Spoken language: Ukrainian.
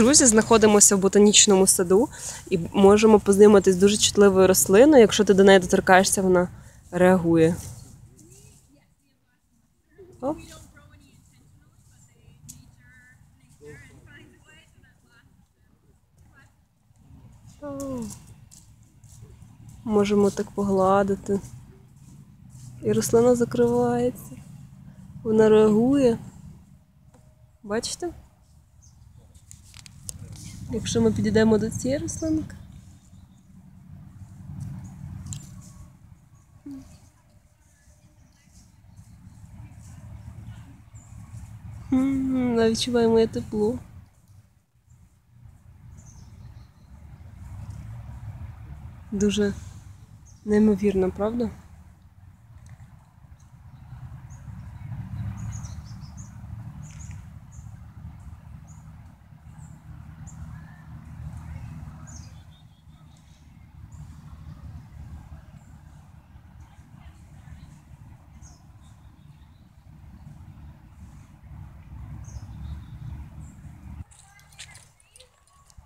Друзі, знаходимося в ботанічному саду і можемо познайомитись з дуже чутливою рослиною. Якщо ти до неї доторкаєшся, вона реагує. О. Можемо так погладити. І рослина закривається. Вона реагує. Бачите? Якщо ми підійдемо до цієї рослинки. Вона відчуває моє тепло. Дуже неймовірно, правда?